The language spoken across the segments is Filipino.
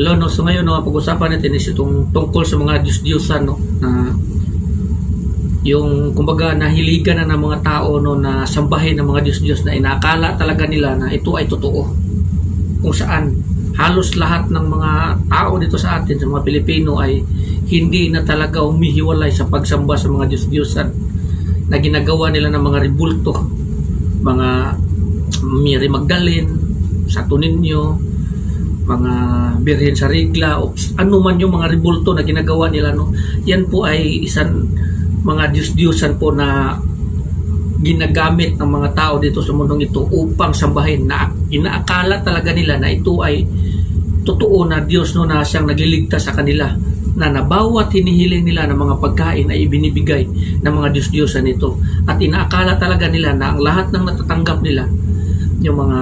Hello, no? So ngayon, no, pag-usapan natin is itong tungkol sa mga Diyos-Diyosan, no? Na yung, kumbaga, nahiligan na ng mga tao, no, na sambahin ng mga Diyos-Diyos na inaakala talaga nila na ito ay totoo. Kung saan, halos lahat ng mga tao dito sa atin, sa mga Pilipino, ay hindi na talaga umihiwalay sa pagsamba sa mga Diyos-Diyosan na ginagawa nila ng mga ribulto, mga Mary Magdalene, Santo Niño, mga birhen sa regla o ano man yung mga rebulto na ginagawa nila no? Yan po ay isang mga Diyos-Diyosan po na ginagamit ng mga tao dito sa mundong ito upang sambahin. Na inaakala talaga nila na ito ay totoo na Diyos no na siyang nagliligtas sa kanila na na bawat hinihiling nila ng mga pagkain ay ibinibigay ng mga Diyos-Diyosan nito. At inaakala talaga nila na ang lahat ng natatanggap nila yung mga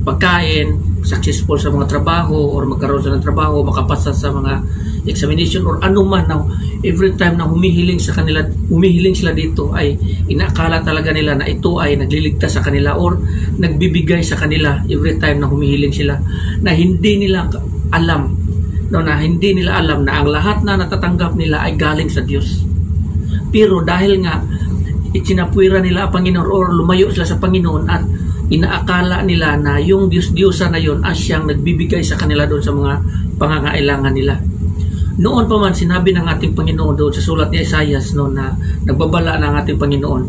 pagkain, successful sa mga trabaho or magkaroon sa ng trabaho, makapasa sa mga examination or ano man na every time na humihiling sa kanila, humihiling sila dito ay inaakala talaga nila na ito ay nagliligtas sa kanila or nagbibigay sa kanila every time na humihiling sila na hindi nila alam no, na hindi nila alam na ang lahat na natatanggap nila ay galing sa Diyos. Pero dahil nga itinapwira nila ang Panginoon or lumayo sila sa Panginoon at inaakala nila na yung Diyos-Diyosa na yon ay siyang nagbibigay sa kanila doon sa mga pangangailangan nila. Noon pa man sinabi ng ating Panginoon doon sa sulat ni Isaias no, na nagbabala ng ating Panginoon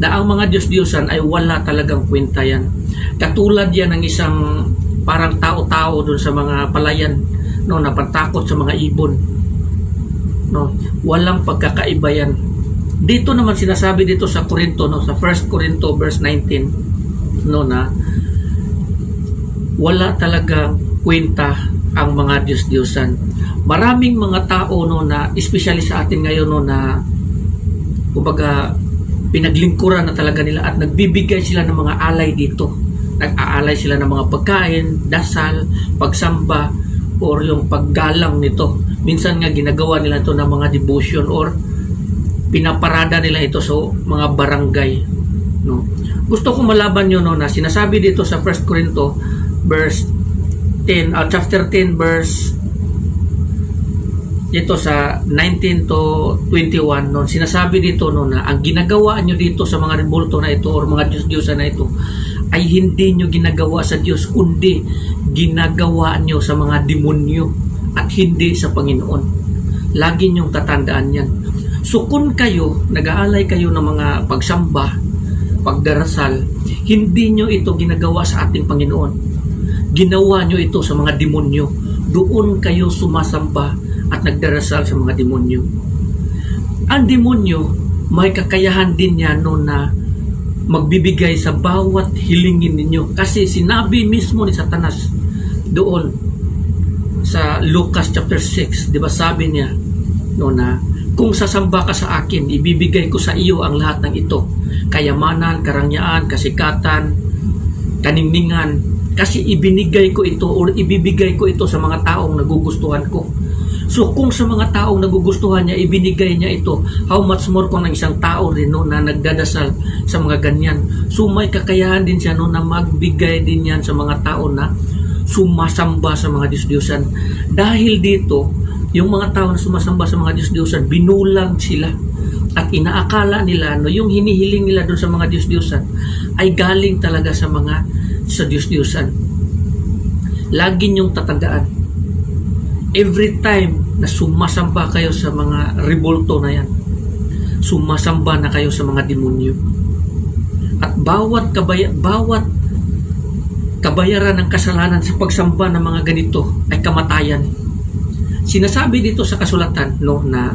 na ang mga Diyos-Diyosan ay wala talagang kwenta yan. Katulad yan ng isang parang tao-tao doon sa mga palayan no, na patakot sa mga ibon. No, walang pagkakaiba yan. Dito naman sinasabi dito sa Korinto no, sa 1 Korinto verse 19 no na wala talagang kwenta ang mga Diyos-Diyosan. Maraming mga tao no na especially sa atin ngayon no na kumbaga pinaglingkuran na talaga nila at nagbibigay sila ng mga alay dito. Nag-aalay sila ng mga pagkain, dasal, pagsamba, or yung paggalang nito. Minsan nga ginagawa nila ito ng mga devotion or pinaparada nila ito sa mga barangay. No? Gusto ko malaban nyo no, na sinasabi dito sa 1 Corinto verse 10, uh, chapter 10 verse dito sa 19 to 21 no, sinasabi dito no, na ang ginagawa nyo dito sa mga rebulto na ito or mga Diyos-Diyosan na ito ay hindi nyo ginagawa sa Diyos kundi ginagawa nyo sa mga demonyo at hindi sa Panginoon. Lagi nyong tatandaan yan. So kung kayo, nag-aalay kayo ng mga pagsamba, pagdarasal, hindi nyo ito ginagawa sa ating Panginoon. Ginawa nyo ito sa mga demonyo. Doon kayo sumasamba at nagdarasal sa mga demonyo. Ang demonyo, may kakayahan din niya no na magbibigay sa bawat hilingin ninyo. Kasi sinabi mismo ni Satanas doon sa Lucas chapter 6, di ba sabi niya no na kung sasamba ka sa akin, ibibigay ko sa iyo ang lahat ng ito. Kayamanan, karangyaan, kasikatan, kaningningan. Kasi ibinigay ko ito or ibibigay ko ito sa mga taong nagugustuhan ko. So kung sa mga taong nagugustuhan niya, ibinigay niya ito, how much more kung ng isang tao rin no, na nagdadasal sa mga ganyan. So may kakayahan din siya no, na magbigay din yan sa mga tao na sumasamba sa mga Diyos-Diyosan. Dahil dito, yung mga tao na sumasamba sa mga Diyos-Diyosan, binulag sila. At inaakala nila, no, yung hinihiling nila doon sa mga Diyos-Diyosan, ay galing talaga sa mga sa Diyos-Diyosan. Lagi niyong tatandaan, every time na sumasamba kayo sa mga rebulto na yan, sumasamba na kayo sa mga demonyo. At bawat kabaya, bawat kabayaran ng kasalanan sa pagsamba ng mga ganito ay kamatayan. Sinasabi dito sa kasulatan no na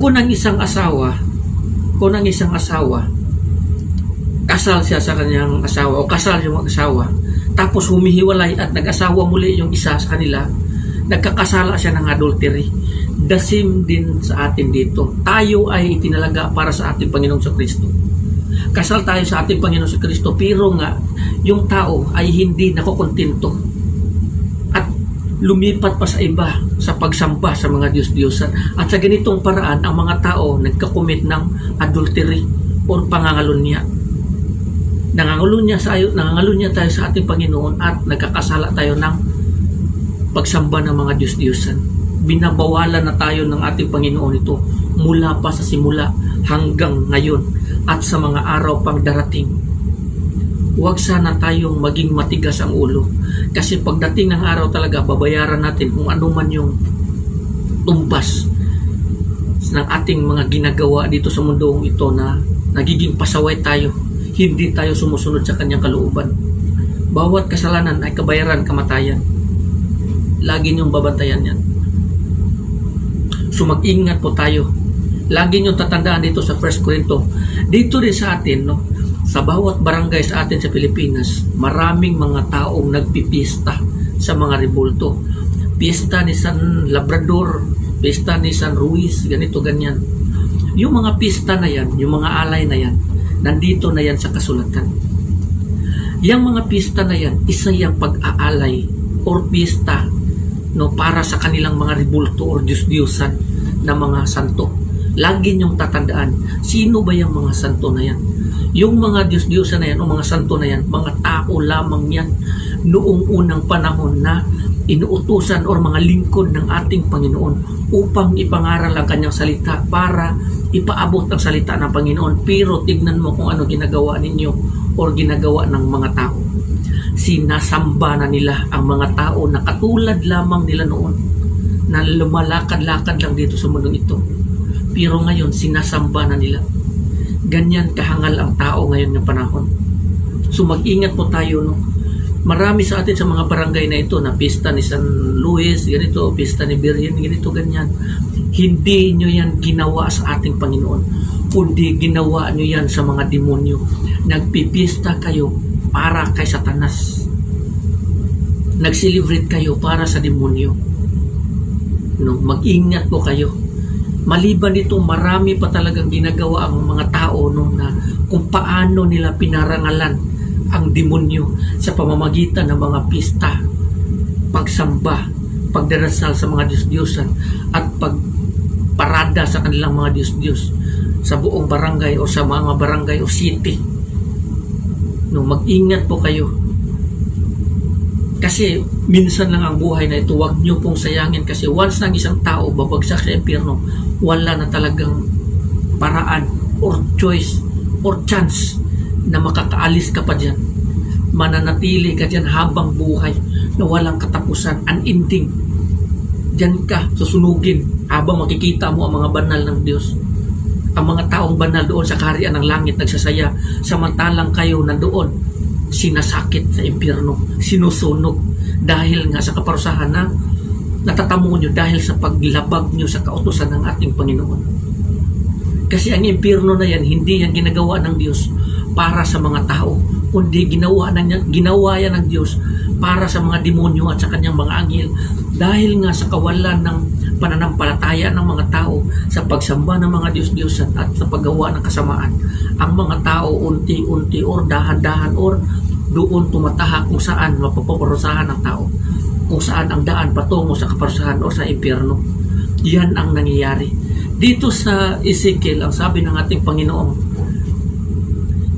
kung ang isang asawa, kung ang isang asawa kasal siya sa kanyang asawa o kasal yung asawa tapos humihiwalay at nag-asawa muli yung isa sa kanila nagkakasala siya ng adultery. The same din sa atin dito. Tayo ay itinalaga para sa ating Panginoong sa Kristo. Kasal tayo sa ating Panginoong sa Kristo, pero nga, yung tao ay hindi nakokontento. At lumipat pa sa iba sa pagsamba sa mga Diyos-Diyosan. At sa ganitong paraan, ang mga tao nagkakomit ng adultery or pangangalunya. Nangangalunya, sa, nangangalunya tayo sa ating Panginoon at nagkakasala tayo ng pagsamba ng mga Diyos-Diyosan. Binabawalan na tayo ng ating Panginoon ito mula pa sa simula hanggang ngayon at sa mga araw pang darating. Huwag sana tayong maging matigas ang ulo. Kasi pagdating ng araw talaga babayaran natin kung ano man yung tumbas ng ating mga ginagawa dito sa mundong ito na nagiging pasaway tayo hindi tayo sumusunod sa kanyang kalooban. Bawat kasalanan ay kabayaran kamatayan. Lagi niyong babantayan yan. So mag-ingat po tayo. Lagi niyong tatandaan dito sa 1 Corinto dito rin sa atin no sa bawat barangay sa atin sa Pilipinas maraming mga taong nagpipista sa mga rebulto pista ni San Labrador pista ni San Ruiz ganito ganyan yung mga pista na yan yung mga alay na yan nandito na yan sa kasulatan Yang mga pista na yan, isa yung pag-aalay or pista no, para sa kanilang mga rebulto or Diyos-Diyosan na mga santo. Lagi niyong tatandaan, sino ba yung mga santo na yan? Yung mga Diyos-Diyosan na yan o mga santo na yan, mga tao lamang yan noong unang panahon na inuutusan or mga lingkod ng ating Panginoon upang ipangaral ang kanyang salita para ipaabot ang salita ng Panginoon. Pero tignan mo kung ano ginagawa ninyo or ginagawa ng mga tao. Sinasamba na nila ang mga tao na katulad lamang nila noon na lumalakad-lakad lang dito sa mundong ito. Pero ngayon, sinasamba na nila. Ganyan kahangal ang tao ngayon ng panahon. So mag-ingat po tayo, no? Marami sa atin sa mga barangay na ito na pista ni San Luis, ganito, pista ni Birhen, ganito, ganyan. Hindi nyo yan ginawa sa ating Panginoon, kundi ginawa nyo yan sa mga demonyo. Nagpipista kayo para kay Satanas. Nag-celebrate kayo para sa demonyo. No, mag-ingat po kayo. Maliban nito, marami pa talagang ginagawa ang mga tao no, na kung paano nila pinarangalan ang demonyo sa pamamagitan ng mga pista, pagsamba, pagdarasal sa mga Diyos-Diyosan at pagparada sa kanilang mga Diyos-Diyos sa buong barangay o sa mga barangay o city. No, mag-ingat po kayo. Kasi minsan lang ang buhay na ito, huwag nyo pong sayangin kasi once ng isang tao babagsak sa impyerno, wala na talagang paraan or choice or chance na makakaalis ka pa dyan. Mananatili ka dyan habang buhay na walang katapusan, unending. Dyan ka susunugin habang makikita mo ang mga banal ng Diyos. Ang mga taong banal doon sa kaharian ng langit nagsasaya, samantalang kayo nandoon, sinasakit sa impyerno, sinusunog dahil nga sa kaparusahan na natatamo nyo dahil sa paglabag nyo sa kautosan ng ating Panginoon. Kasi ang impyerno na yan, hindi yan ginagawa ng Diyos para sa mga tao, kundi ginawa, na niya, ginawa yan ng Diyos para sa mga demonyo at sa kanyang mga anghel. Dahil nga sa kawalan ng pananampalataya ng mga tao sa pagsamba ng mga Diyos-Diyosan at sa paggawa ng kasamaan, ang mga tao unti-unti or dahan-dahan or doon tumataha kung saan mapapaparusahan ng tao, kung saan ang daan patungo sa kaparusahan o sa impyerno. Yan ang nangyayari. Dito sa Ezekiel, ang sabi ng ating Panginoon,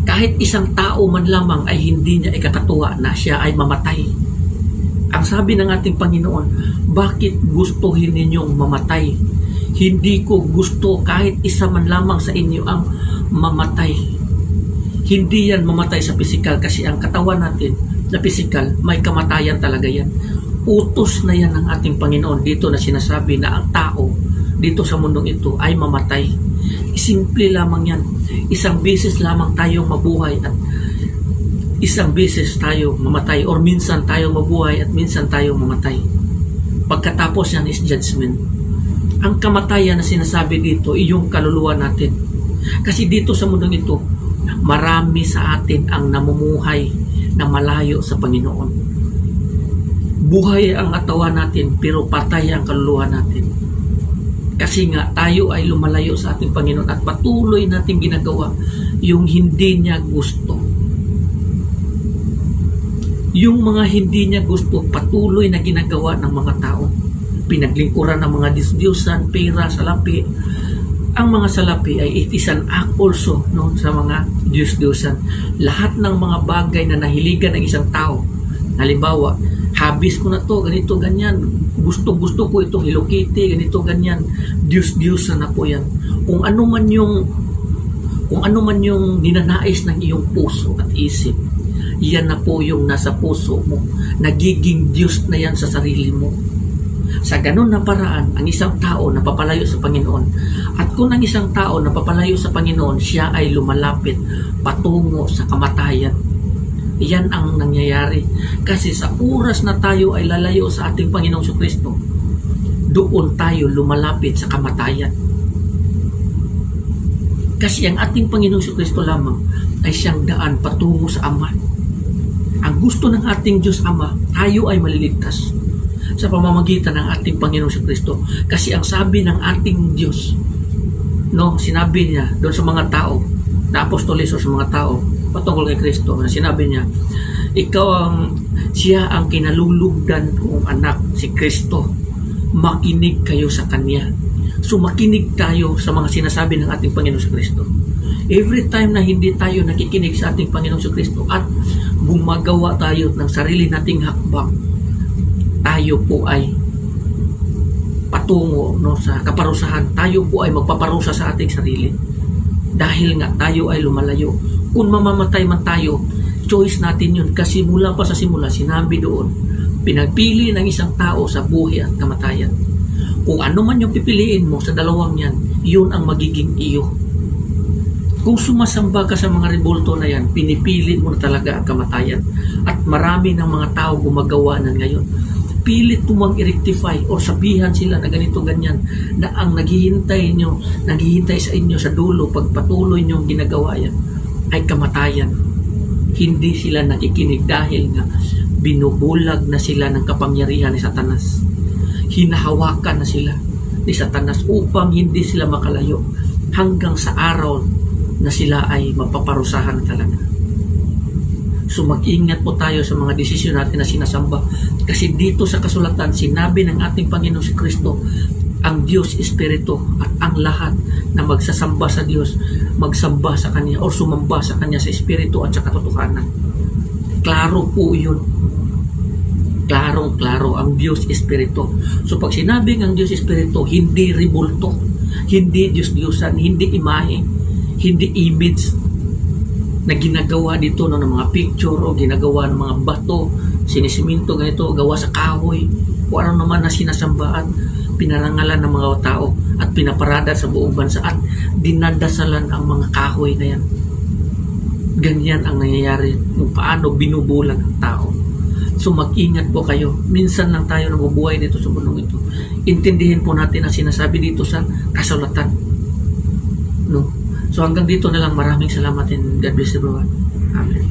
kahit isang tao man lamang ay hindi niya ikakatuwa na siya ay mamatay. Ang sabi ng ating Panginoon, bakit gustuhin ninyong mamatay? Hindi ko gusto kahit isa man lamang sa inyo ang mamatay. Hindi yan mamatay sa pisikal kasi ang katawan natin na pisikal, may kamatayan talaga yan. Utos na yan ng ating Panginoon dito na sinasabi na ang tao dito sa mundong ito ay mamatay. Simple lamang yan. Isang beses lamang tayong mabuhay at isang beses tayo mamatay or minsan tayo mabuhay at minsan tayo mamatay. Pagkatapos yan is judgment. Ang kamatayan na sinasabi dito ay yung kaluluwa natin. Kasi dito sa mundong ito, marami sa atin ang namumuhay na malayo sa Panginoon. Buhay ang katawan natin pero patay ang kaluluwa natin. Kasi nga tayo ay lumalayo sa ating Panginoon at patuloy natin ginagawa yung hindi niya gusto. Yung mga hindi niya gusto, patuloy na ginagawa ng mga tao. Pinaglingkuran ng mga Diyos-Diyosan, pera, salapi. Ang mga salapi ay it is an act also no, sa mga Diyos-Diyosan. Lahat ng mga bagay na nahiligan ng isang tao, halimbawa, habis ko na to, ganito, ganyan. Gusto, gusto ko itong Hello Kitty, ganito, ganyan. Diyos, Diyos na po yan. Kung ano man yung, kung ano man yung ninanais ng iyong puso at isip, yan na po yung nasa puso mo. Nagiging Diyos na yan sa sarili mo. Sa ganun na paraan, ang isang tao napapalayo sa Panginoon. At kung ang isang tao napapalayo sa Panginoon, siya ay lumalapit patungo sa kamatayan. Yan ang nangyayari. Kasi sa oras na tayo ay lalayo sa ating Panginoong Kristo, doon tayo lumalapit sa kamatayan. Kasi ang ating Panginoong Kristo lamang ay siyang daan patungo sa Ama. Ang gusto ng ating Diyos Ama, tayo ay maliligtas sa pamamagitan ng ating Panginoong Kristo. Kasi ang sabi ng ating Diyos, no, sinabi niya doon sa mga tao, na apostolis o sa mga tao, patungkol kay Kristo, na sinabi niya, ikaw ang, siya ang kinalulugdan kong anak, si Kristo. Makinig kayo sa Kanya. So makinig tayo sa mga sinasabi ng ating Panginoon sa Kristo. Every time na hindi tayo nakikinig sa ating Panginoon sa Kristo at gumagawa tayo ng sarili nating hakbang, tayo po ay patungo no, sa kaparusahan. Tayo po ay magpaparusa sa ating sarili. Dahil nga tayo ay lumalayo. Kung mamamatay man tayo, choice natin yun. Kasi mula pa sa simula, sinabi doon, pinagpili ng isang tao sa buhay at kamatayan. Kung ano man yung pipiliin mo sa dalawang yan, yun ang magiging iyo. Kung sumasamba ka sa mga rebulto na yan, pinipili mo na talaga ang kamatayan. At marami ng mga tao gumagawa na ngayon. Pilit tumang i-rectify o sabihan sila na ganito ganyan na ang naghihintay nyo, naghihintay sa inyo sa dulo pag patuloy nyo ginagawa yan ay kamatayan. Hindi sila nakikinig dahil nga binubulag na sila ng kapangyarihan ni Satanas. Hinahawakan na sila ni Satanas upang hindi sila makalayo hanggang sa araw na sila ay mapaparusahan talaga. So mag-ingat po tayo sa mga desisyon natin na sinasamba. Kasi dito sa kasulatan, sinabi ng ating Panginoon si Kristo, ang Diyos Espiritu at ang lahat na magsasamba sa Diyos, magsamba sa Kanya o sumamba sa Kanya sa Espiritu at sa katotohanan. Klaro po yun. Klarong klaro ang Diyos Espiritu. So pag sinabing ang Diyos Espiritu, hindi ribulto, hindi Diyos-Diyosan, hindi imahe, hindi image, na ginagawa dito no, ng mga picture o ginagawa ng mga bato, sinisiminto ganito, gawa sa kahoy, o ano naman na sinasambaan, pinarangalan ng mga tao at pinaparada sa buong bansa at dinadasalan ang mga kahoy na yan. Ganyan ang nangyayari kung paano binubulag ang tao. So mag-ingat po kayo. Minsan lang tayo nabubuhay dito sa mundong ito. Intindihin po natin ang sinasabi dito sa kasulatan. No? So hanggang dito na lang maraming salamat and God bless everyone. Amen.